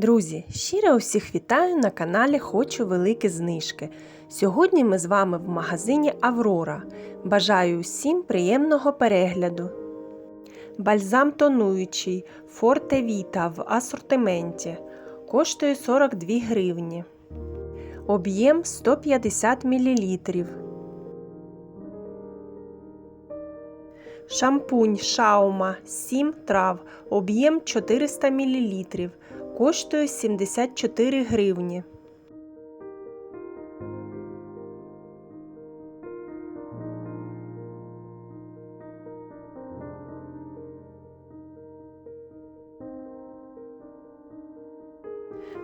Друзі, щиро усіх вітаю на каналі Хочу великі знижки. Сьогодні ми з вами в магазині Аврора. Бажаю усім приємного перегляду. Бальзам тонуючий Forte Vita в асортименті коштує 42 гривні. Об'єм 150 мл. Шампунь Шаума 7 трав, об'єм 400 мл, коштує 74 гривні.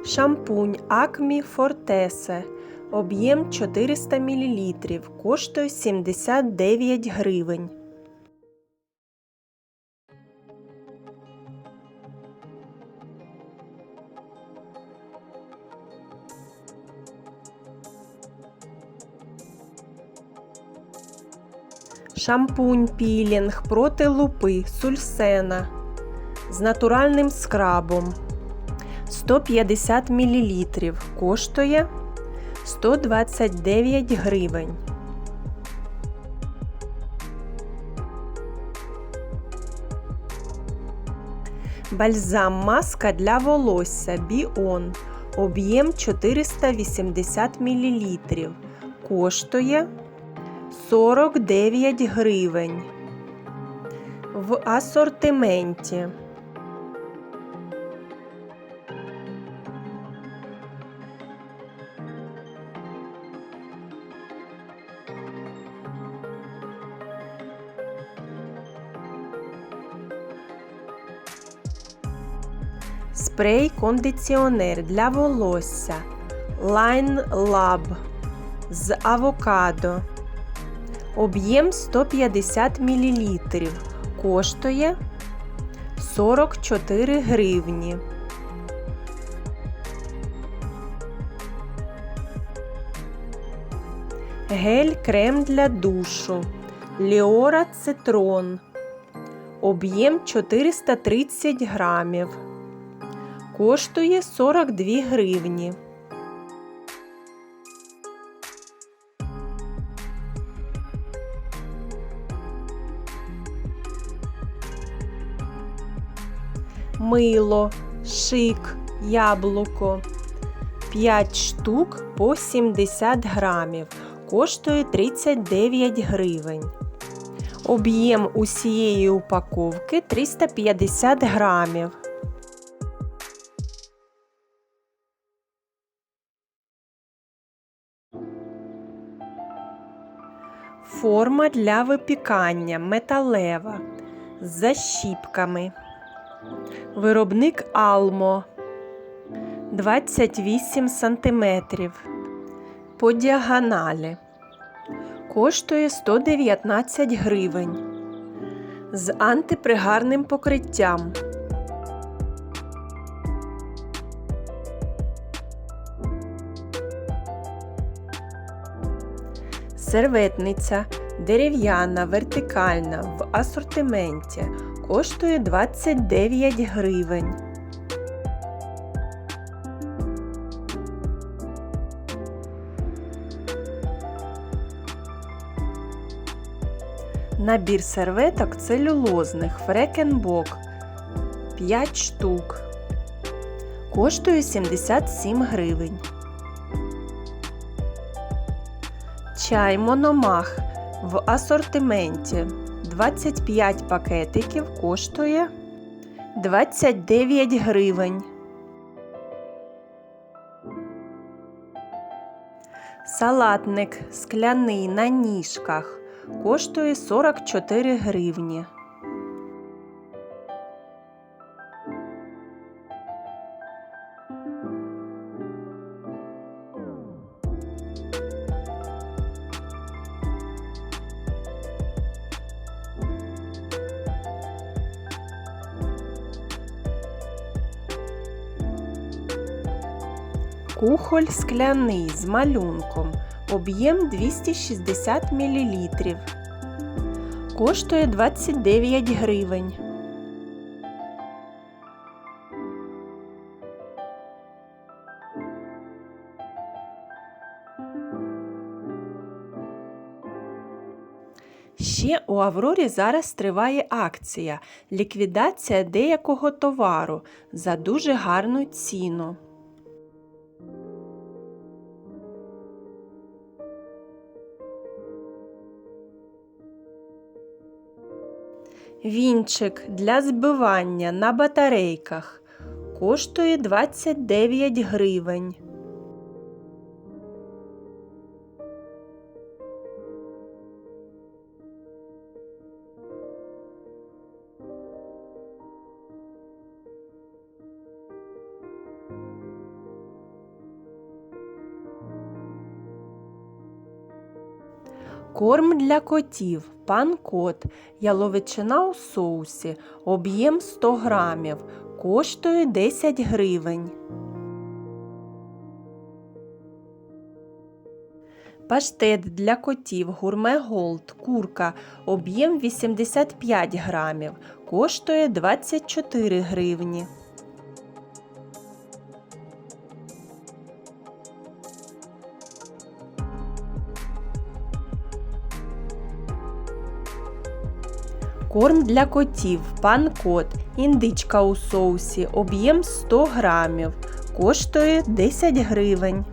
Шампунь Акмі Фортесе. Об'єм 400 мл. Коштує 79 гривень. Шампунь пілінг проти лупи Сульсена з натуральним скрабом 150 мл. Коштує 129 гривень. Бальзам маска для волосся Біон. Об'єм 480 мл. Коштує 49 гривень. В асортименті. Спрей кондиціонер для волосся Line Lab з авокадо. Об'єм 150 мл. Коштує 44 гривні. Гель крем для душу. Ліора Цитрон. Об'єм 430 грамів. Коштує 42 гривні. Мило, шик, яблуко. 5 штук по 70 грамів. Коштує 39 гривень. Об'єм усієї упаковки 350 грамів. Форма для випікання металева з защіпками. Виробник Алмо 28 см по діагоналі. Коштує 119 гривень. З антипригарним покриттям. Серветниця дерев'яна, вертикальна в асортименті коштує 29 гривень. Набір серветок целюлозних Фрекенбок 5 штук. Коштує 77 гривень. Чай Мономах в асортименті 25 пакетиків коштує 29 гривень. Салатник скляний на ніжках коштує 44 гривні. Кухоль скляний з малюнком. Об'єм 260 мл. Коштує 29 гривень. Ще у Аврорі зараз триває акція ліквідація деякого товару за дуже гарну ціну. Вінчик для збивання на батарейках коштує 29 гривень. Корм для котів. Пан кот. Яловичина у соусі. Об'єм 100 грамів. Коштує 10 гривень. Паштет для котів Гурме Голд. Курка. Об'єм 85 грамів. Коштує 24 гривні. Корм для котів, пан кот, індичка у соусі, об'єм 100 грамів, коштує 10 гривень.